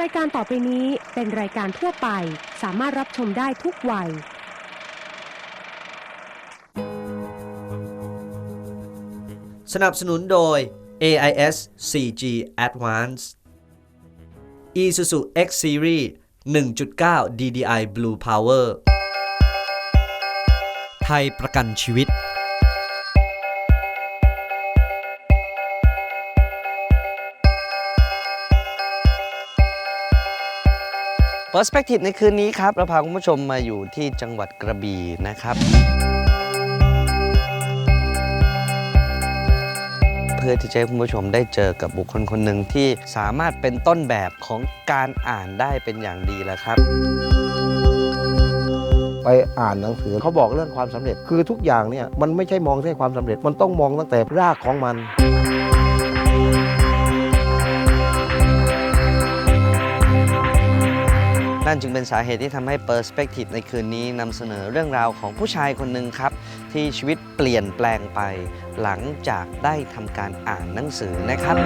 รายการต่อไปนี้เป็นรายการทั่วไป สามารถรับชมได้ทุกวัย สนับสนุนโดย AIS 4G Advanced Isuzu X Series 1.9 DDI Blue Power ไทยประกันชีวิต Perspective ในคืนนี้ครับเราพาคุณผู้ชมมาอยู่ที่จังหวัดกระบี่นะครับเพื่อที่จะให้คุณผู้ชมได้เจอกับบุคคลคนหนึ่งที่สามารถเป็นต้นแบบของการอ่านได้เป็นอย่างดีแล้วครับ ไปอ่านหนังสือเขาบอกเรื่องความสำเร็จคือทุกอย่างเนี่ยมันไม่ใช่มองแค่ความสำเร็จมันต้องมองตั้งแต่รากของมัน นั่นจึงเป็นสาเหตุที่ทำให้ Perspective ในคืนนี้นำเสนอเรื่องราวของผู้ชายคนหนึ่งครับ ที่ชีวิตเปลี่ยนแปลงไป หลังจากได้ทำการอ่านหนังสือนะครับ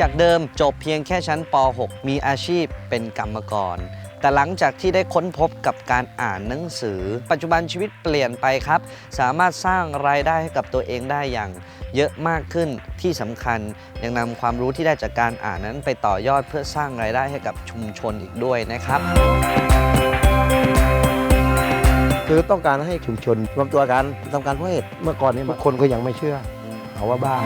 จากเดิมจบเพียงแค่ชั้นป .6 มีอาชีพเป็นกรรมกร แต่หลังจากที่ได้ค้นพบกับการอ่านหนังสือ ปัจจุบันชีวิตเปลี่ยนไปครับ สามารถสร้างรายได้ให้กับตัวเองได้อย่างเยอะมากขึ้นที่สำคัญ ยังนำความรู้ที่ได้จากการอ่านนั้นไปต่อยอดเพื่อสร้างรายได้ให้กับชุมชนอีกด้วยนะครับคือต้องการให้ชุมชนรวมตัวกันทำการเพาะเห็ดเมื่อก่อนนี้คนก็ยังไม่เชื่อเอาว่าบ้า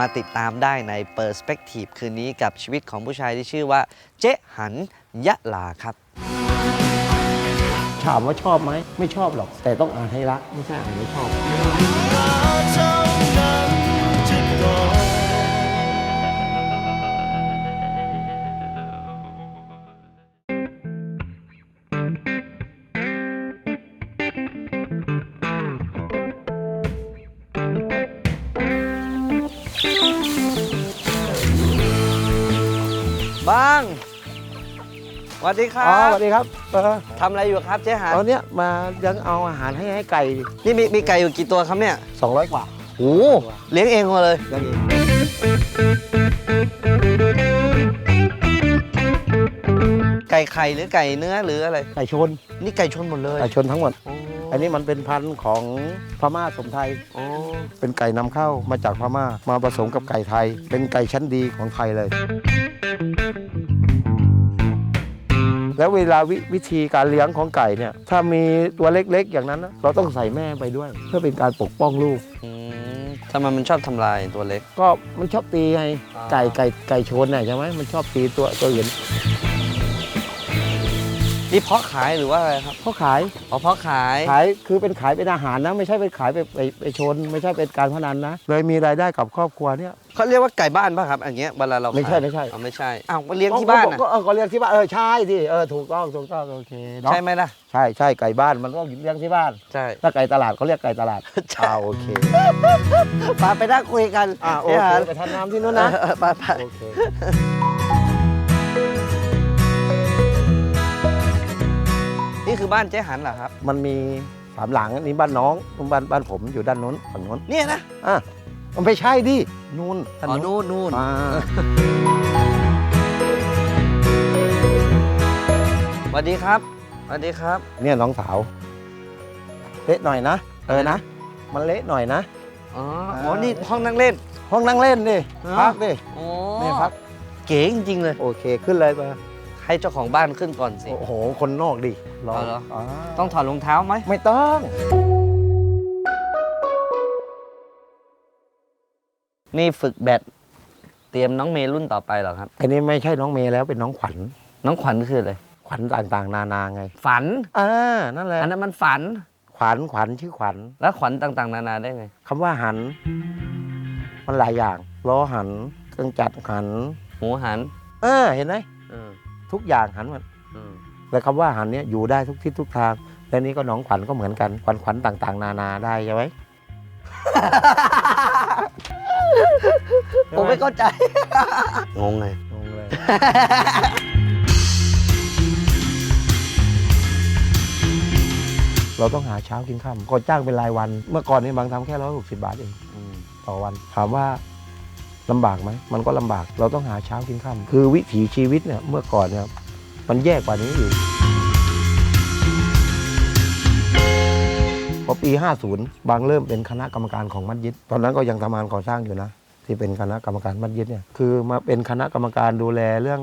มาติดตามได้ใน Perspective คืนนี้กับชีวิตของผู้ชายที่ชื่อว่า เจ๊หันยะลาครับ ถามว่าชอบไหม ไม่ชอบหรอก แต่ต้องอ่านให้รักไม่ใช่อ่านไม่ชอบ บ้างสวัสดีครัอ๋อสบวัสดีครับเออทำอะไรอยู่ครับเจ๊หันตอนเนี้ยมายังเอาอาหารให้ให้ไก่นี่มีมีไก่อยู่กี่ตัวครับเนี่ย200 กว่าโอ้เลี้ยงเองมาเลย ยังอีกไก่ไข่หรือไก่เนื้อหรืออะไร ไก่ชนนี่ไก่ชนหมดเลยไก่ชนทั้งหมดโอ้อันนี้มันเป็นพันธุ์ของพม่าสมไทย โอ้เป็นไก่นำเข้ามาจากพม่ามาผสมกับไก่ไทย เป็นไก่ชั้นดีของไทยเลย แล้วเวลาววิธีการเลี้ยงของไก่เนี่ยถ้ามีตัวเล็กๆ อย่างนั้นนะเราต้องใส่แม่ไปด้วย เพื่อเป็นการปกป้องลูก อืมทำไมมันชอบทำลายตัวเล็ก ก็มันชอบตีไงอ่าไก่ไก่ไก่ชนเนี่ยใช่ไหมมันชอบตีตัวตัวอื่น นี่เพาะขายหรือว่าอะไรครับเขาขายอ๋อเพาะขายขายคือเป็นขายเป็นอาหารนะ ไม่ใช่เป็นขายไปไปไปชน ไม่ใช่เป็นการพนันนะเลยมีรายได้กับครอบครัวเนี่ยเขาเรียกว่าไก่บ้านป่ะครับอันเนี้ยเวลาเราไม่ใช่ขายไม่ใช่อ๋อไม่ใช่อ้าวมาเลี้ยงที่บ้านก็นะก็เออก็เลี้ยงที่บ้านเออใช่ดิเออถูกต้องถูกต้องโอเคเนาะใช่ไหมล่ะใช่ใช่ไก่บ้านมันก็เลี้ยงที่บ้าน ใช่ ถ้าไก่ตลาดเขาเรียกไก่ตลาดใช่ อ่าโอเคปาไปนั่งคุยกันอ่าโอนี่ยเคฮะไปทานน้ำที่นู้นนะ เออไปไป โอเค บ้านเจ๊หันเหรอครับ มันมีสามหลังนี่บ้านน้องบ้านบ้านผมอยู่ด้านนู้นฝั่งนู้นเนี่ยนะอะมันไม่ใช่ดินู้นด้าอ๋อนู่นนู่นอ่าสวัสดีครับสวัสดีครับ เนี่ยน้องสาว เละหน่อยนะเออนะ มันเละหน่อยนะ อ๋ออ๋อนี่ห้องนั่งเล่น ห้องนั่งเล่นดิอ๋อพักดิโอ้นี่พักเก๋จริงๆเลย โอเคขึ้นเลยมา ให้เจ้าของบ้านขึ้นก่อนสิ โอ้โห คนนอกดิเอาเหรอาต้องถอดรองเท้าไหม ไม่ต้องนี่ฝึกแบดเตรียมน้องเมย์รุ่นต่อไปเหรอครับ อันนี้ไม่ใช่น้องเมย์แล้วเป็นน้องขวัญ น้องขวัญคืออะไร ขวัญต่างๆ นานาไงฝัน อ่านั่นแหละอันนั้นมันฝัน ขวัญขวัญชื่อขวัญแล้วขวัญต่างๆ นานาได้ไง คำว่าหัน มันหลายอย่างล้อหันเครื่องจัดหันหมูหัน เออ เห็นไหมเออ ทุกอย่างหันหมดเออแต่คำว่าหันเนี่ยอยู่ได้ทุกทิศทุกทาง และนี่ก็น้องขวัญก็เหมือนกันขวัญขวัญต่าง ๆ นานาได้ใช่ไหมผมไม่เข้าใจ งงไงงงเลยรเราต้องหาเช้ากินข้ามก็จ้างเป็นรายวัน เมื่อก่อนนี่บางทำแค่ร้อยหกสิบาทเองต่อวัน ถามว่า ลำบากไหมมันก็ลำบากเราต้องหาเช้ากินข้ามคือวิถีชีวิตเนี่ยเมื่อก่อนเนี่ยมันแย่กว่านี้อยู่พอปี 50 บางเริ่มเป็นคณะกรรมการของมัสยิดตอนนั้นก็ยังทำงานก่อสร้างอยู่นะ ที่เป็นคณะกรรมการมัสยิดเนี่ยคือมาเป็นคณะกรรมการดูแลเรื่อง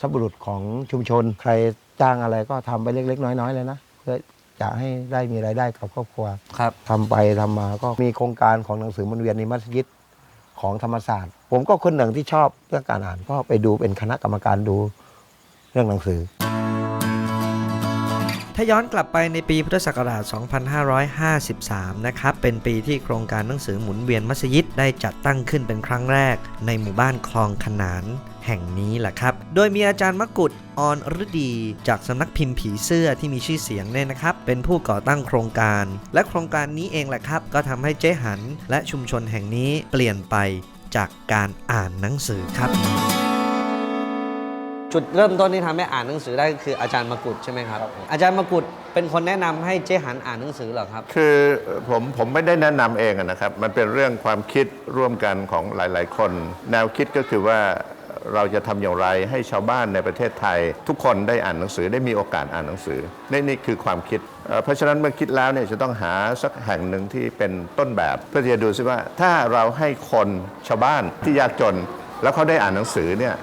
ทรัพย์บุรุษของชุมชน ใครจ้างอะไรก็ทำไปเล็ก ๆ น้อยๆเลยนะเพื่อจะให้ได้มีรายได้กับครอบครัวครับทำไปทำมาก็มีโครงการของหนังสือมันเวียนในมัสยิด ของธรรมศาสตร์ ผมก็คนหนึ่งที่ชอบเรื่องการอ่านก็ไปดูเป็นคณะกรรมการดูเรื่องหนังสือ ถ้าย้อนกลับไปในปีพุทธศักราช 2553 นะครับ เป็นปีที่โครงการหนังสือหมุนเวียนมัสยิดได้จัดตั้งขึ้นเป็นครั้งแรก ในหมู่บ้านคลองขนาน แห่งนี้แหละครับ โดยมีอาจารย์มกุฎออนฤดี จากสำนักพิมพ์ผีเสื้อที่มีชื่อเสียงเนี่ยนะครับ เป็นผู้ก่อตั้งโครงการ และโครงการนี้เองแหละครับ ก็ทำให้เจ๊หันและชุมชนแห่งนี้เปลี่ยนไปจากการอ่านหนังสือครับ จุดเริ่มต้นที่ทำให้อ่านหนังสือได้ก็คืออาจารย์มกุฎใช่ไหมครับ อาจารย์มกุฎเป็นคนแนะนำให้เจ๊หันอ่านหนังสือเหรอครับ คือผมผมไม่ได้แนะนำเองอะนะครับ มันเป็นเรื่องความคิดร่วมกันของหลาย ๆ คน แนวคิดก็คือว่า เราจะทำอย่างไรให้ชาวบ้านในประเทศไทย ทุกคนได้อ่านหนังสือได้มีโอกาสอ่านหนังสือนี่นี่คือความคิด เพราะฉะนั้นเมื่อคิดแล้วเนี่ยจะต้องหาสักแห่งหนึ่งที่เป็นต้นแบบ เพื่อที่จะดูซิว่าถ้าเราให้คนชาวบ้านที่ยากจน แล้วเขาได้อ่านหนังสือเนี่ย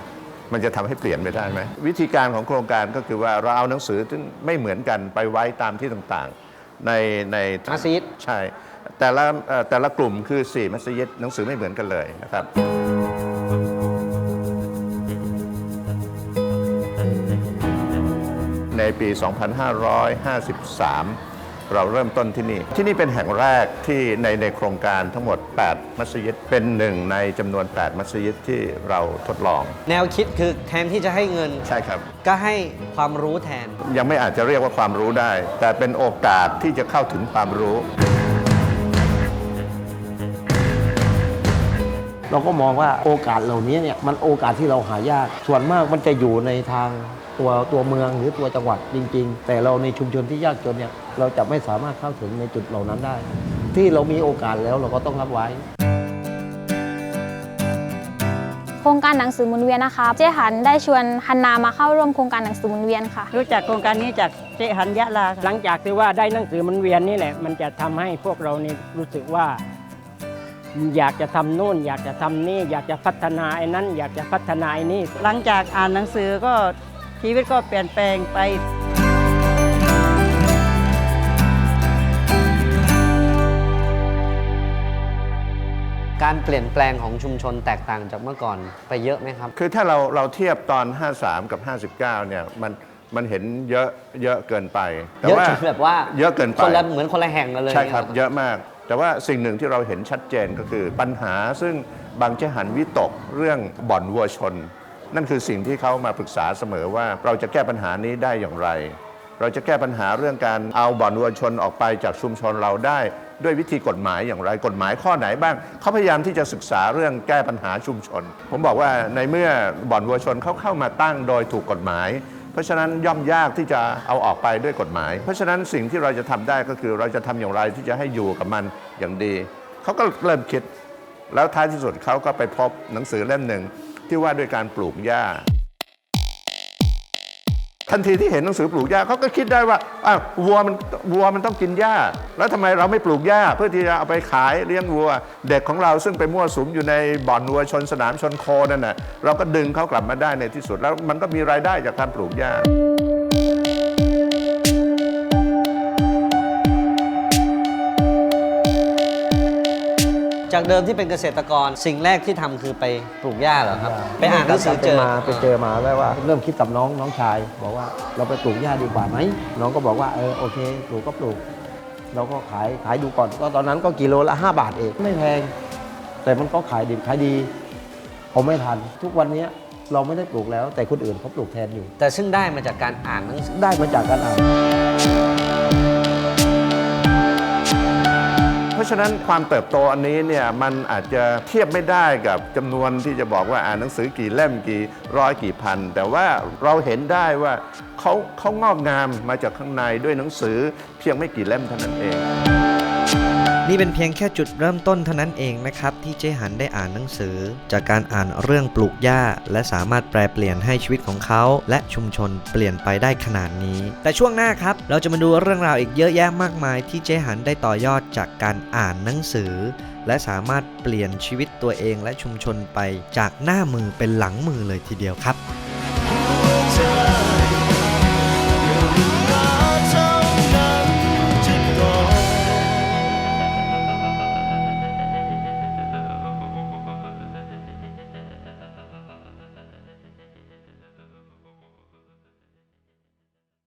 มันจะทำให้เปลี่ยนไปได้ไหมวิธีการของโครงการก็คือว่าเราเอาหนังสือที่ไม่เหมือนกันไปไว้ตามที่ต่างๆ ในในมัสยิดใช่แต่ละแต่ละกลุ่มคือ 4 มัสยิดหนังสือไม่เหมือนกันเลยนะครับ ปี 2553 เราเริ่มต้นที่นี่ ที่นี่เป็นแห่งแรกที่ในในโครงการทั้งหมด 8 มัสยิด เป็นหนึ่งในจำนวน 8 มัสยิดที่เราทดลอง แนวคิดคือแทนที่จะให้เงิน ใช่ครับ ก็ให้ความรู้แทน ยังไม่อาจจะเรียกว่าความรู้ได้ แต่เป็นโอกาสที่จะเข้าถึงความรู้ เราก็มองว่าโอกาสเหล่านี้เนี่ยมันโอกาสที่เราหายาก ส่วนมากมันจะอยู่ในทางตัวตัวเมืองหรือตัวจังหวัดจริง ๆ แต่เราในชุมชนที่ยากจนเนี่ยเราจะไม่สามารถเข้าถึงในจุดเหล่านั้นได้ ที่เรามีโอกาสแล้วเราก็ต้องรับไว้โครงการหนังสือหมุนเวียนนะคะ เจ๊หันได้ชวนฮันนามาเข้าร่วมโครงการหนังสือหมุนเวียนค่ะ รู้จักโครงการนี้จากเจหันยะลา หลังจากที่ว่าได้หนังสือมันเวียนนี่แหละ มันจะทำให้พวกเรานี่รู้สึกว่า อยากจะทำโน่น อยากจะทำนี่ อยากจะพัฒนาไอ้นั้น อยากจะพัฒนาไอ้นี่ หลังจากอ่านหนังสือก็ชีวิตก็เปลี่ยนแปลงไป การเปลี่ยนแปลงของชุมชนแตกต่างจากเมื่อก่อนไปเยอะไหมครับ คือถ้าเราเราเทียบตอน 53 กับ 59 เนี่ยมันมันเห็นเยอะเยอะเกินไป แต่เยอะว่าจนแบบว่าเยอะเกินไปคนละเหมือนคนละแห่งกันเลยใช่ครับนี่เยอะมาก แต่ว่าสิ่งหนึ่งที่เราเห็นชัดเจนก็คือปัญหาซึ่งบางเจหันวิตกเรื่องบ่อนวัวชน นั่นคือสิ่งที่เขามาปรึกษาเสมอว่าเราจะแก้ปัญหานี้ได้อย่างไร เราจะแก้ปัญหาเรื่องการเอาบ่อนวัวชนออกไปจากชุมชนเราได้ด้วยวิธีกฎหมายอย่างไรกฎหมายข้อไหนบ้าง เขาพยายามที่จะศึกษาเรื่องแก้ปัญหาชุมชน ผมบอกว่าในเมื่อบ่อนวัวชนเขาเข้ามาตั้งโดยถูกกฎหมาย เพราะฉะนั้นย่อมยากที่จะเอาออกไปด้วยกฎหมาย เพราะฉะนั้นสิ่งที่เราจะทำได้ก็คือเราจะทำอย่างไรที่จะให้อยู่กับมันอย่างดี เขาก็เริ่มคิด แล้วท้ายที่สุดเขาก็ไปพบหนังสือเล่มหนึ่งที่ว่าด้วยการปลูกหญ้า ทันทีที่เห็นหนังสือปลูกหญ้าเขาก็คิดได้ว่าอ้าววัวมันวัวมันต้องกินหญ้า แล้วทำไมเราไม่ปลูกหญ้า เพื่อที่จะเอาไปขายเลี้ยงวัว เด็กของเราซึ่งไปมั่วสุมอยู่ในบ่อนวัวชนสนามชนโคนั่นน่ะเราก็ดึงเขากลับมาได้ในที่สุดแล้วมันก็มีรายได้จากการปลูกหญ้า จากเดิมที่เป็นเกษตรกรสิ่งแรกที่ทำคือไปปลูกหญ้าเหรอครับ ไปอ่านหนังสือเจอมาไปเจอมาแล้วว่าเริ่มคิดกับน้องน้องชาย บอกว่าเราไปปลูกหญ้าดีกว่าไหมน้องก็บอกว่าเออโอเคปลูกก็ปลูก เราก็ขายขายดูก่อนก็ตอนนั้นก็กิโลละ 5 บาทเองไม่แพง แต่มันก็ขายดีขายดี ผมไม่ทัน ทุกวันนี้เราไม่ได้ปลูกแล้ว แต่คนอื่นเขาปลูกแทนอยู่ แต่ซึ่งได้มาจากการอ่านหนังสือได้มาจากการอ่านเพราะราะฉะนั้นความเติบโตอันนี้เนี่ยมันอาจจะเทียบไม่ได้กับจำนวนที่จะบอกว่าอ่านหนังสือกี่เล่มกี่ร้อยกี่พัน แต่ว่าเราเห็นได้ว่าเขาเขางอกงามมาจากข้างในด้วยหนังสือเพียงไม่กี่เล่มเท่านั้นเอง นี่เป็นเพียงแค่จุดเริ่มต้นเท่านั้นเองนะครับ ที่เจหันได้อ่านหนังสือ จากการอ่านเรื่องปลูกหญ้า และสามารถแปลเปลี่ยนให้ชีวิตของเขา และชุมชนเปลี่ยนไปได้ขนาดนี้ แต่ช่วงหน้าครับ เราจะมาดูเรื่องราวอีกเยอะแยะมากมาย ที่เจหันได้ต่อยอดจากการอ่านหนังสือ และสามารถเปลี่ยนชีวิตตัวเองและชุมชนไปจากหน้ามือเป็นหลังมือเลยทีเดียวครับ